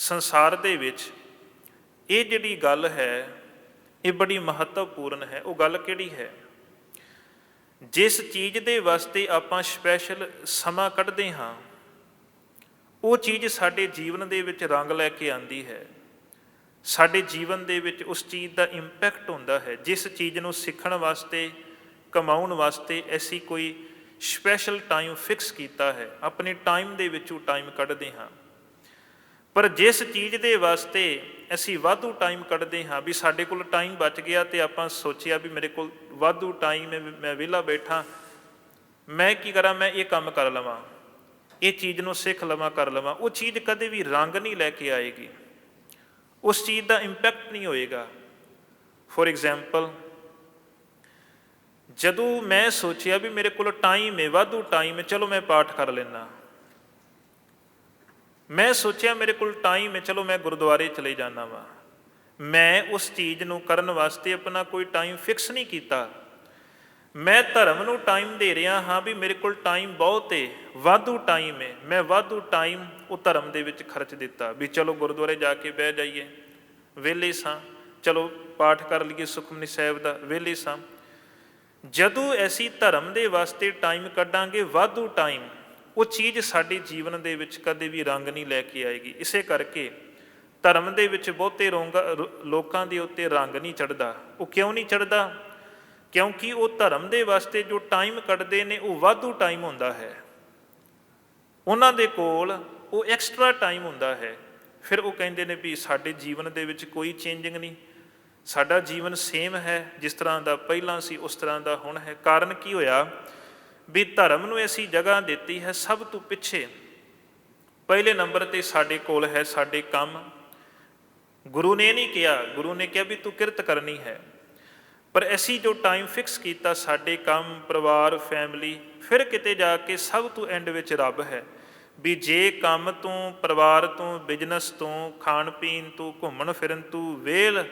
ਸੰਸਾਰ ਦੇ ਵਿੱਚ ਇਹ ਜਿਹੜੀ ਗੱਲ ਹੈ, ਇਹ ਬੜੀ ਮਹੱਤਵਪੂਰਨ ਹੈ। ਉਹ ਗੱਲ ਕਿਹੜੀ ਹੈ? ਜਿਸ ਚੀਜ਼ ਦੇ ਵਾਸਤੇ ਆਪਾਂ ਸਪੈਸ਼ਲ ਸਮਾਂ ਕੱਢਦੇ ਹਾਂ, ਉਹ ਚੀਜ਼ ਸਾਡੇ ਜੀਵਨ ਦੇ ਵਿੱਚ ਰੰਗ ਲੈ ਕੇ ਆਂਦੀ ਹੈ। ਸਾਡੇ ਜੀਵਨ ਦੇ ਵਿੱਚ ਉਸ ਚੀਜ਼ ਦਾ ਇੰਪੈਕਟ ਹੁੰਦਾ ਹੈ। ਜਿਸ ਚੀਜ਼ ਨੂੰ ਸਿੱਖਣ ਵਾਸਤੇ, ਕਮਾਉਣ ਵਾਸਤੇ ਐਸੀ ਕੋਈ ਸਪੈਸ਼ਲ ਟਾਈਮ ਫਿਕਸ ਕੀਤਾ ਹੈ, ਆਪਣੇ ਟਾਈਮ ਦੇ ਵਿੱਚੋਂ ਟਾਈਮ ਕੱਢਦੇ ਹਾਂ। ਪਰ ਜਿਸ ਚੀਜ਼ ਦੇ ਵਾਸਤੇ ਅਸੀਂ ਵਾਧੂ ਟਾਈਮ ਕੱਢਦੇ ਹਾਂ, ਵੀ ਸਾਡੇ ਕੋਲ ਟਾਈਮ ਬਚ ਗਿਆ ਤੇ ਆਪਾਂ ਸੋਚਿਆ ਵੀ ਮੇਰੇ ਕੋਲ ਵਾਧੂ ਟਾਈਮ ਹੈ ਵੀ ਮੈਂ ਵਿਹਲਾ ਬੈਠਾ, ਮੈਂ ਕੀ ਕਰਾਂ, ਮੈਂ ਇਹ ਕੰਮ ਕਰ ਲਵਾਂ, ਇਹ ਚੀਜ਼ ਨੂੰ ਸਿੱਖ ਲਵਾਂ, ਕਰ ਲਵਾਂ, ਉਹ ਚੀਜ਼ ਕਦੇ ਵੀ ਰੰਗ ਨਹੀਂ ਲੈ ਕੇ ਆਏਗੀ। ਉਸ ਚੀਜ਼ ਦਾ ਇੰਪੈਕਟ ਨਹੀਂ ਹੋਏਗਾ। ਫੋਰ ਐਗਜ਼ਾਮਪਲ ਜਦੋਂ ਮੈਂ ਸੋਚਿਆ ਵੀ ਮੇਰੇ ਕੋਲ ਟਾਈਮ ਹੈ, ਵਾਧੂ ਟਾਈਮ ਹੈ, ਚਲੋ ਮੈਂ ਪਾਠ ਕਰ ਲੈਣਾ ਮੈਂ ਸੋਚਿਆ ਮੇਰੇ ਕੋਲ ਟਾਈਮ ਹੈ, ਚਲੋ ਮੈਂ ਗੁਰਦੁਆਰੇ ਚਲੇ ਜਾਣਾ ਵਾ। ਮੈਂ ਉਸ ਚੀਜ਼ ਨੂੰ ਕਰਨ ਵਾਸਤੇ ਆਪਣਾ ਕੋਈ ਟਾਈਮ ਫਿਕਸ ਨਹੀਂ ਕੀਤਾ। ਮੈਂ ਧਰਮ ਨੂੰ ਟਾਈਮ ਦੇ ਰਿਹਾ ਹਾਂ ਵੀ ਮੇਰੇ ਕੋਲ ਟਾਈਮ ਬਹੁਤ ਹੈ, ਵਾਧੂ ਟਾਈਮ ਹੈ। ਮੈਂ ਵਾਧੂ ਟਾਈਮ ਉਹ ਧਰਮ ਦੇ ਵਿੱਚ ਖਰਚ ਦਿੱਤਾ ਵੀ ਚਲੋ ਗੁਰਦੁਆਰੇ ਜਾ ਕੇ ਬਹਿ ਜਾਈਏ। ਵਿਹਲੇ ਸਾਂ। ਚਲੋ ਪਾਠ ਕਰ ਲਈਏ ਸੁਖਮਨੀ ਸਾਹਿਬ ਦਾ, ਵਿਹਲੇ ਸਾਂ। ਜਦੋਂ ਅਸੀਂ ਧਰਮ ਦੇ ਵਾਸਤੇ ਟਾਈਮ ਕੱਢਾਂਗੇ, ਵਾਧੂ ਟਾਈਮ ਉਹ ਚੀਜ਼ ਸਾਡੇ ਜੀਵਨ ਦੇ ਵਿੱਚ ਕਦੇ ਵੀ ਰੰਗ ਨਹੀਂ ਲੈ ਕੇ ਆਏਗੀ। ਇਸੇ ਕਰਕੇ ਧਰਮ ਦੇ ਵਿੱਚ ਬਹੁਤੇ ਰੋਂਗਾ- ਰੋ- ਲੋਕਾਂ ਦੇ ਉੱਤੇ ਰੰਗ ਨਹੀਂ ਚੜਦਾ ਉਹ ਕਿਉਂ ਨਹੀਂ ਚੜਦਾ ਕਿਉਂਕਿ ਉਹ ਧਰਮ ਦੇ ਵਾਸਤੇ ਜੋ ਟਾਈਮ ਕੱਢਦੇ ਨੇ, ਉਹ ਵਾਧੂ ਟਾਈਮ ਹੁੰਦਾ ਹੈ। ਉਹਨਾਂ ਦੇ ਕੋਲ ਉਹ ਐਕਸਟਰਾ ਟਾਈਮ ਹੁੰਦਾ ਹੈ। ਫਿਰ ਉਹ ਕਹਿੰਦੇ ਨੇ ਵੀ ਸਾਡੇ ਜੀਵਨ ਦੇ ਵਿੱਚ ਕੋਈ ਚੇਂਜਿੰਗ ਨਹੀਂ। ਸਾਡਾ ਜੀਵਨ ਸੇਮ ਹੈ, ਜਿਸ ਤਰ੍ਹਾਂ ਦਾ ਪਹਿਲਾਂ ਸੀ, ਉਸ ਤਰ੍ਹਾਂ ਦਾ ਹੁਣ ਹੈ। ਕਾਰਨ ਕੀ ਹੋਇਆ? ਵੀ ਧਰਮ ਨੂੰ ਐਸੀ ਜਗ੍ਹਾ ਦਿੱਤੀ ਹੈ ਸਭ ਤੋਂ ਪਿੱਛੇ। ਪਹਿਲੇ ਨੰਬਰ ਤੇ ਸਾਡੇ ਕੋਲ ਹੈ ਸਾਡੇ ਕੰਮ। ਗੁਰੂ ਨੇ ਨਹੀਂ ਕਿਹਾ, ਗੁਰੂ ਨੇ ਕਿਹਾ ਵੀ ਤੂੰ ਕਿਰਤ ਕਰਨੀ ਹੈ। ਪਰ ਅਸੀਂ ਜੋ ਟਾਈਮ ਫਿਕਸ ਕੀਤਾ ਸਾਡੇ ਕੰਮ, ਪਰਿਵਾਰ ਫੈਮਿਲੀ ਫਿਰ ਕਿਤੇ ਜਾ ਕੇ ਸਭ ਤੋਂ ਐਂਡ ਵਿੱਚ ਰੱਬ ਹੈ। ਵੀ ਜੇ ਕੰਮ ਤੋਂ, ਪਰਿਵਾਰ ਤੋਂ ਬਿਜ਼ਨਸ ਤੋਂ ਖਾਣ ਪੀਣ ਤੋਂ ਘੁੰਮਣ ਫਿਰਨ ਤੋਂ ਵੇਲ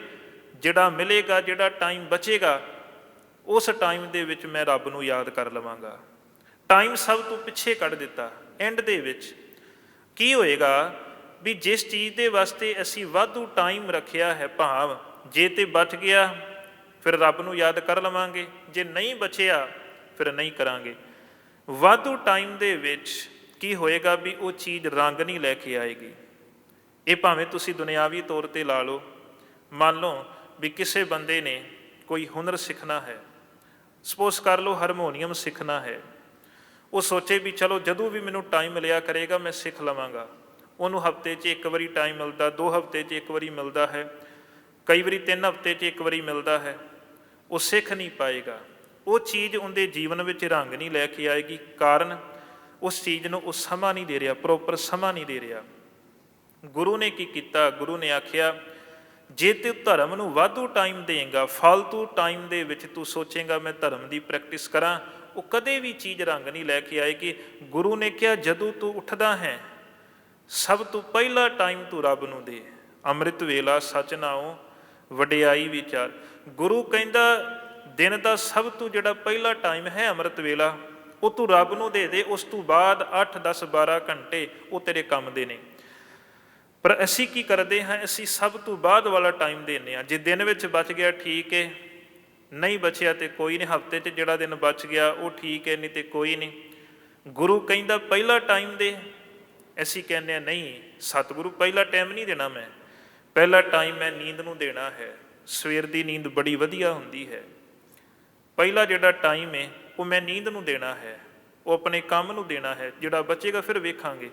ਜਿਹੜਾ ਮਿਲੇਗਾ, ਜਿਹੜਾ ਟਾਈਮ ਬਚੇਗਾ, ਉਸ ਟਾਈਮ ਦੇ ਵਿੱਚ ਮੈਂ ਰੱਬ ਨੂੰ ਯਾਦ ਕਰ ਲਵਾਂਗਾ। ਟਾਈਮ ਸਭ ਤੋਂ ਪਿੱਛੇ ਕੱਢ ਦਿੱਤਾ। ਐਂਡ ਦੇ ਵਿੱਚ ਕੀ ਹੋਏਗਾ ਵੀ ਜਿਸ ਚੀਜ਼ ਦੇ ਵਾਸਤੇ ਅਸੀਂ ਵਾਧੂ ਟਾਈਮ ਰੱਖਿਆ ਹੈ ਭਾਵ, ਜੇ ਤੇ ਬਚ ਗਿਆ, ਫਿਰ ਰੱਬ ਨੂੰ ਯਾਦ ਕਰ ਲਵਾਂਗੇ। ਜੇ ਨਹੀਂ ਬਚਿਆ, ਫਿਰ ਨਹੀਂ ਕਰਾਂਗੇ। ਵਾਧੂ ਟਾਈਮ ਦੇ ਵਿੱਚ ਕੀ ਹੋਏਗਾ ਵੀ ਉਹ ਚੀਜ਼ ਰੰਗ ਨਹੀਂ ਲੈ ਕੇ ਆਏਗੀ। ਇਹ ਭਾਵੇਂ ਤੁਸੀਂ ਦੁਨਿਆਵੀ ਤੌਰ ਤੇ ਲਾ ਲਓ। ਮੰਨ ਲਓ ਵੀ ਕਿਸੇ ਬੰਦੇ ਨੇ ਕੋਈ ਹੁਨਰ ਸਿੱਖਣਾ ਹੈ। ਸਪੋਜ਼ ਕਰ ਲਓ ਹਾਰਮੋਨੀਅਮ ਸਿੱਖਣਾ ਹੈ। ਉਹ ਸੋਚੇ ਵੀ ਚਲੋ ਜਦੋਂ ਵੀ ਮੈਨੂੰ ਟਾਈਮ ਮਿਲਿਆ ਕਰੇਗਾ, ਮੈਂ ਸਿੱਖ ਲਵਾਂਗਾ। ਉਹਨੂੰ ਹਫ਼ਤੇ 'ਚ ਇੱਕ ਵਾਰੀ ਟਾਈਮ ਮਿਲਦਾ, ਦੋ ਹਫ਼ਤੇ 'ਚ ਇੱਕ ਵਾਰੀ ਮਿਲਦਾ ਹੈ। ਕਈ ਵਾਰੀ ਤਿੰਨ ਹਫ਼ਤੇ 'ਚ ਇੱਕ ਵਾਰੀ ਮਿਲਦਾ ਹੈ। ਉਹ ਸਿੱਖ ਨਹੀਂ ਪਾਏਗਾ। ਉਹ ਚੀਜ਼ ਉਹਦੇ ਜੀਵਨ ਵਿੱਚ ਰੰਗ ਨਹੀਂ ਲੈ ਕੇ ਆਏਗੀ, ਕਾਰਨ ਉਸ ਚੀਜ਼ ਨੂੰ ਉਹ ਸਮਾਂ ਨਹੀਂ ਦੇ ਰਿਹਾ ਪ੍ਰੋਪਰ ਸਮਾਂ ਨਹੀਂ ਦੇ ਰਿਹਾ। ਗੁਰੂ ਨੇ ਕੀ ਕੀਤਾ? ਗੁਰੂ ਨੇ ਆਖਿਆ ਜੇ ਤੇ ਧਰਮ ਨੂੰ ਵਾਧੂ ਟਾਈਮ ਦੇਂਗਾ ਫालतू ਟਾਈਮ ਦੇ ਵਿੱਚ ਤੂੰ ਸੋਚੇਗਾ, ਮੈਂ ਧਰਮ ਦੀ ਪ੍ਰੈਕਟਿਸ ਕਰਾਂ, ਉਹ ਕਦੇ ਵੀ ਚੀਜ਼ ਰੰਗ ਨਹੀਂ ਲੈ ਕੇ ਆਏਗੀ। ਗੁਰੂ ਨੇ ਕਿਹਾ, ਜਦੋਂ ਤੂੰ ਉੱਠਦਾ ਹੈ, ਸਭ ਤੋਂ ਪਹਿਲਾ ਟਾਈਮ ਤੂੰ ਰੱਬ ਨੂੰ ਦੇ। ਅੰਮ੍ਰਿਤ ਵੇਲਾ, ਸਚ ਨਾਉ, ਵਡਿਆਈ ਵਿਚਾਰ। ਗੁਰੂ ਕਹਿੰਦਾ, ਦਿਨ ਦਾ ਸਭ ਤੋਂ ਜਿਹੜਾ ਪਹਿਲਾ ਟਾਈਮ ਹੈ ਅੰਮ੍ਰਿਤ ਵੇਲਾ, ਉਹ ਤੂੰ ਰੱਬ ਨੂੰ ਦੇ ਦੇ, ਉਸ ਤੋਂ ਬਾਅਦ 8 10 12 ਘੰਟੇ ਉਹ ਤੇਰੇ ਕੰਮ ਦੇ ਨੇ। ਪਰ ਅਸੀਂ ਕੀ ਕਰਦੇ ਹਾਂ? ਅਸੀਂ ਸਭ ਤੋਂ ਬਾਅਦ ਵਾਲਾ ਟਾਈਮ ਦਿੰਦੇ ਹਾਂ। ਜੇ ਦਿਨ ਵਿੱਚ ਬਚ ਗਿਆ, ਠੀਕ ਹੈ ਨਹੀਂ ਬਚਿਆ ਤੇ ਕੋਈ ਨਹੀਂ। ਹਫ਼ਤੇ 'ਚ ਜਿਹੜਾ ਦਿਨ ਬਚ ਗਿਆ, ਉਹ ਠੀਕ ਹੈ ਨਹੀਂ ਤੇ ਕੋਈ ਨਹੀਂ। ਗੁਰੂ ਕਹਿੰਦਾ, ਪਹਿਲਾ ਟਾਈਮ ਦੇ। ਅਸੀਂ ਕਹਿੰਦੇ ਆ ਨਹੀਂ, ਸਤਿਗੁਰੂ ਪਹਿਲਾ ਟਾਈਮ ਨਹੀਂ ਦੇਣਾ ਮੈਂ। ਪਹਿਲਾ ਟਾਈਮ ਮੈਂ ਨੀਂਦ ਨੂੰ ਦੇਣਾ ਹੈ। ਸਵੇਰ ਦੀ ਨੀਂਦ ਬੜੀ ਵਧੀਆ ਹੁੰਦੀ ਹੈ। ਪਹਿਲਾ ਜਿਹੜਾ ਟਾਈਮ ਹੈ ਉਹ ਮੈਂ ਨੀਂਦ ਨੂੰ ਦੇਣਾ ਹੈ। ਉਹ ਆਪਣੇ ਕੰਮ ਨੂੰ ਦੇਣਾ ਹੈ। ਜਿਹੜਾ ਬਚੇਗਾ, ਫਿਰ ਵੇਖਾਂਗੇ।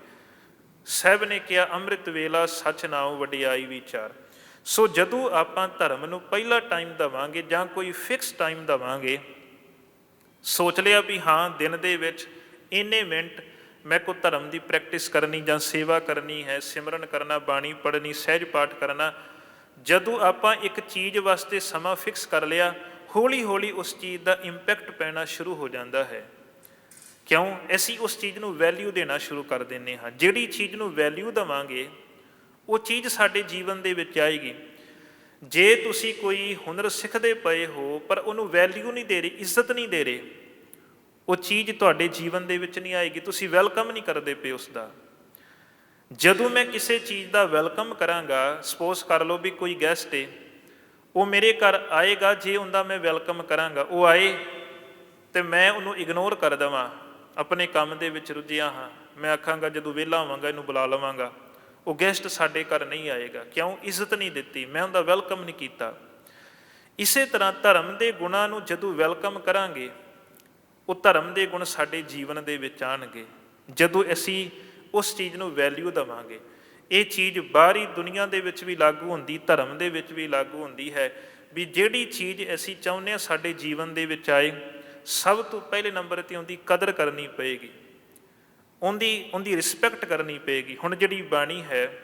ਸਹਿਬ ਨੇ ਕਿਹਾ, ਅੰਮ੍ਰਿਤ ਵੇਲਾ ਸੱਚ ਨਾਉ ਵਡਿਆਈ ਵਿਚਾਰ। ਸੋ ਜਦੋਂ ਆਪਾਂ ਧਰਮ ਨੂੰ ਪਹਿਲਾ ਟਾਈਮ ਦਵਾਂਗੇ ਜਾਂ ਕੋਈ ਫਿਕਸ ਟਾਈਮ ਦਵਾਂਗੇ, ਸੋਚ ਲਿਆ ਵੀ ਹਾਂ, ਦਿਨ ਦੇ ਵਿੱਚ ਇੰਨੇ ਮਿੰਟ ਮੈਂ ਕੋ ਧਰਮ ਦੀ ਪ੍ਰੈਕਟਿਸ ਕਰਨੀ ਜਾਂ ਸੇਵਾ ਕਰਨੀ ਹੈ, ਸਿਮਰਨ ਕਰਨਾ, ਬਾਣੀ ਪੜ੍ਹਨੀ, ਸਹਿਜ ਪਾਠ ਕਰਨਾ, ਜਦੋਂ ਆਪਾਂ ਇੱਕ ਚੀਜ਼ ਵਾਸਤੇ ਸਮਾਂ ਫਿਕਸ ਕਰ ਲਿਆ ਹੌਲੀ ਹੌਲੀ ਉਸ ਚੀਜ਼ ਦਾ ਇੰਪੈਕਟ ਪੈਣਾ ਸ਼ੁਰੂ ਹੋ ਜਾਂਦਾ ਹੈ। ਕਿਉਂ? ਅਸੀਂ ਉਸ ਚੀਜ਼ ਨੂੰ ਵੈਲਿਊ ਦੇਣਾ ਸ਼ੁਰੂ ਕਰ ਦਿੰਨੇ ਹਾਂ। ਜਿਹੜੀ ਚੀਜ਼ ਨੂੰ ਵੈਲਿਊ ਦਵਾਂਗੇ, ਉਹ ਚੀਜ਼ ਸਾਡੇ ਜੀਵਨ ਦੇ ਵਿੱਚ ਆਏਗੀ। ਜੇ ਤੁਸੀਂ ਕੋਈ ਹੁਨਰ ਸਿੱਖਦੇ ਪਏ ਹੋ, ਪਰ ਉਹਨੂੰ ਵੈਲਿਊ ਨਹੀਂ ਦੇ ਰਹੇ, ਇੱਜ਼ਤ ਨਹੀਂ ਦੇ ਰਹੇ, ਉਹ ਚੀਜ਼ ਤੁਹਾਡੇ ਜੀਵਨ ਦੇ ਵਿੱਚ ਨਹੀਂ ਆਏਗੀ। ਤੁਸੀਂ ਵੈਲਕਮ ਨਹੀਂ ਕਰਦੇ ਪਏ ਉਸ ਦਾ ਜਦੋਂ ਮੈਂ ਕਿਸੇ ਚੀਜ਼ ਦਾ ਵੈਲਕਮ ਕਰਾਂਗਾ ਸਪੋਜ਼ ਕਰ ਲਓ ਵੀ ਕੋਈ ਗੈਸਟ ਏ, ਉਹ ਮੇਰੇ ਘਰ ਆਏਗਾ, ਜੇ ਉਹਦਾ ਮੈਂ ਵੈਲਕਮ ਕਰਾਂਗਾ, ਉਹ ਆਏ, ਤੇ ਮੈਂ ਉਹਨੂੰ ਇਗਨੋਰ ਕਰ ਦੇਵਾਂ। ਆਪਣੇ ਕੰਮ ਦੇ ਵਿੱਚ ਰੁੱਝਿਆ ਹਾਂ। ਮੈਂ ਆਖਾਂਗਾ, ਜਦੋਂ ਵਿਹਲਾ ਹੋਵਾਂਗਾ, ਇਹਨੂੰ ਬੁਲਾ ਲਵਾਂਗਾ। ਉਹ ਗੈਸਟ ਸਾਡੇ ਘਰ ਨਹੀਂ ਆਏਗਾ। ਕਿਉਂ? ਇੱਜ਼ਤ ਨਹੀਂ ਦਿੱਤੀ। ਮੈਂ ਉਹਦਾ ਵੈਲਕਮ ਨਹੀਂ ਕੀਤਾ। ਇਸੇ ਤਰ੍ਹਾਂ ਧਰਮ ਦੇ ਗੁਣਾਂ ਨੂੰ ਜਦੋਂ ਵੈਲਕਮ ਕਰਾਂਗੇ, ਉਹ ਧਰਮ ਦੇ ਗੁਣ ਸਾਡੇ ਜੀਵਨ ਦੇ ਵਿੱਚ ਆਣਗੇ। ਜਦੋਂ ਅਸੀਂ ਉਸ ਚੀਜ਼ ਨੂੰ ਵੈਲਿਊ ਦੇਵਾਂਗੇ। ਇਹ ਚੀਜ਼ ਬਾਹਰੀ ਦੁਨੀਆ ਦੇ ਵਿੱਚ ਵੀ ਲਾਗੂ ਹੁੰਦੀ, ਧਰਮ ਦੇ ਵਿੱਚ ਵੀ ਲਾਗੂ ਹੁੰਦੀ ਹੈ ਵੀ ਜਿਹੜੀ ਚੀਜ਼ ਅਸੀਂ ਚਾਹੁੰਦੇ ਹਾਂ ਸਾਡੇ ਜੀਵਨ ਦੇ ਵਿੱਚ ਆਏ ਸਭ ਤੋਂ ਪਹਿਲੇ ਨੰਬਰ ਤੇ ਉਹਦੀ ਕਦਰ ਕਰਨੀ ਪਏਗੀ। ਉਹਦੀ ਉਹਦੀ ਰਿਸਪੈਕਟ ਕਰਨੀ ਪਏਗੀ। ਹੁਣ ਜਿਹੜੀ ਬਾਣੀ ਹੈ,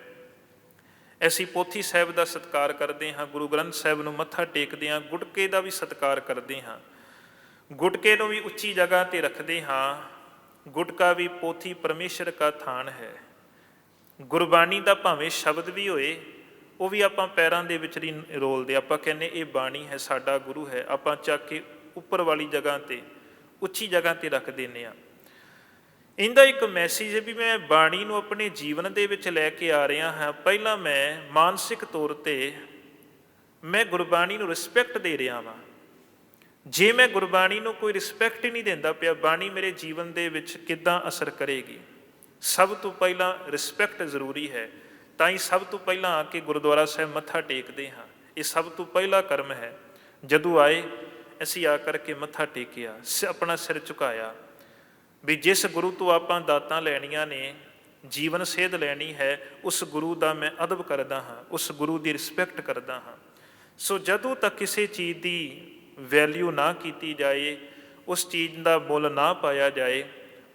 ਅਸੀਂ ਪੋਥੀ ਸਾਹਿਬ ਦਾ ਸਤਿਕਾਰ ਕਰਦੇ ਹਾਂ, ਗੁਰੂ ਗ੍ਰੰਥ ਸਾਹਿਬ ਨੂੰ ਮੱਥਾ ਟੇਕਦੇ ਹਾਂ, ਗੁਟਕੇ ਦਾ ਵੀ ਸਤਿਕਾਰ ਕਰਦੇ ਹਾਂ। ਗੁਟਕੇ ਨੂੰ ਵੀ ਉੱਚੀ ਜਗ੍ਹਾ ਤੇ ਰੱਖਦੇ ਹਾਂ। ਗੁਟਕਾ ਵੀ ਪੋਥੀ ਪਰਮੇਸ਼ਰ ਦਾ ਥਾਨ ਹੈ। ਗੁਰਬਾਣੀ ਦਾ ਭਾਵੇਂ ਸ਼ਬਦ ਵੀ ਹੋਏ, ਉਹ ਵੀ ਆਪਾਂ ਪੈਰਾਂ ਦੇ ਵਿੱਚ ਨਹੀਂ ਰੋਲਦੇ ਆਪਾਂ ਕਹਿੰਨੇ ਇਹ ਬਾਣੀ ਹੈ, ਸਾਡਾ ਗੁਰੂ ਹੈ। ਆਪਾਂ ਚੱਕ ਕੇ ਉੱਪਰ ਵਾਲੀ ਜਗ੍ਹਾ ਤੇ, ਉੱਚੀ ਜਗ੍ਹਾ ਤੇ ਰੱਖ ਦਿੰਨੇ ਆ ਇਹਦਾ ਇੱਕ ਮੈਸੇਜ ਹੈ ਵੀ ਮੈਂ ਬਾਣੀ ਨੂੰ ਆਪਣੇ ਜੀਵਨ ਦੇ ਵਿੱਚ ਲੈ ਕੇ ਆ ਰਿਹਾ ਹਾਂ। ਪਹਿਲਾਂ ਮੈਂ ਮਾਨਸਿਕ ਤੌਰ ਤੇ ਮੈਂ ਗੁਰਬਾਣੀ ਨੂੰ ਰਿਸਪੈਕਟ ਦੇ ਰਿਹਾ ਹਾਂ ਜੇ ਮੈਂ ਗੁਰਬਾਣੀ ਨੂੰ ਕੋਈ ਰਿਸਪੈਕਟ ਹੀ ਨਹੀਂ ਦਿੰਦਾ ਪਿਆ, ਬਾਣੀ ਮੇਰੇ ਜੀਵਨ ਦੇ ਵਿੱਚ ਕਿੱਦਾਂ ਅਸਰ ਕਰੇਗੀ? ਸਭ ਤੋਂ ਪਹਿਲਾਂ ਰਿਸਪੈਕਟ ਜ਼ਰੂਰੀ ਹੈ। ਤਾਂ ਹੀ ਸਭ ਤੋਂ ਪਹਿਲਾਂ ਆ ਕੇ ਗੁਰਦੁਆਰਾ ਸਾਹਿਬ ਮੱਥਾ ਟੇਕਦੇ ਹਾਂ। ਇਹ ਸਭ ਤੋਂ ਪਹਿਲਾ ਕਰਮ ਹੈ। ਜਦੋਂ ਆਏ ਅਸੀਂ ਆ ਕਰਕੇ ਮੱਥਾ ਟੇਕਿਆ, ਸ- ਆਪਣਾ ਸਿਰ ਝੁਕਾਇਆ, ਵੀ ਜਿਸ ਗੁਰੂ ਤੋਂ ਆਪਾਂ ਦਾਤਾਂ ਲੈਣੀਆਂ ਨੇ, ਜੀਵਨ ਸੇਧ ਲੈਣੀ ਹੈ, ਉਸ ਗੁਰੂ ਦਾ ਮੈਂ ਅਦਬ ਕਰਦਾ ਹਾਂ, ਉਸ ਗੁਰੂ ਦੀ ਰਿਸਪੈਕਟ ਕਰਦਾ ਹਾਂ। ਸੋ ਜਦੋਂ ਤੱਕ ਕਿਸੇ ਚੀਜ਼ ਦੀ ਵੈਲਿਊ ਨਾ ਕੀਤੀ ਜਾਏ, ਉਸ ਚੀਜ਼ ਦਾ ਮੁੱਲ ਨਾ ਪਾਇਆ ਜਾਏ,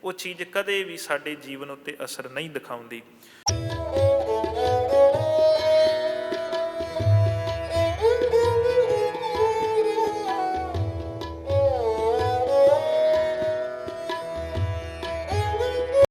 ਉਹ ਚੀਜ਼ ਕਦੇ ਵੀ ਸਾਡੇ ਜੀਵਨ ਉੱਤੇ ਅਸਰ ਨਹੀਂ ਦਿਖਾਉਂਦੀ।